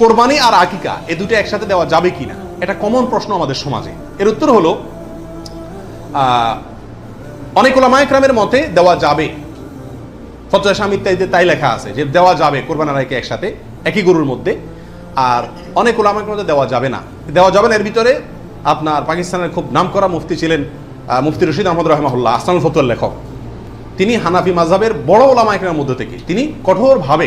কোরবানি আর আকিকা, এ দুটো একসাথে দেওয়া যাবে কিনা? এটা কমন প্রশ্ন আমাদের সমাজে। এর উত্তর হলো অনেক ওলামায়করামের মতে দেওয়া যাবে। ফতোয়া স্বামী ইত্যাদিতে তাই লেখা আছে যে দেওয়া যাবে কোরবান আর একসাথে, একই গরুর মধ্যে। আর অনেক ওলামায়কের মধ্যে দেওয়া যাবে না। দেওয়া যাবে না, এর ভিতরে আপনার পাকিস্তানের খুব নামকরা মুফতি ছিলেন মুফতি রশিদ আহমদ রহমাহুল্লাহ আসানুল ফতুয়ার লেখক। তিনি হানাফি মাযহাবের বড় ওলামায়কের মধ্যে থেকে, তিনি কঠোরভাবে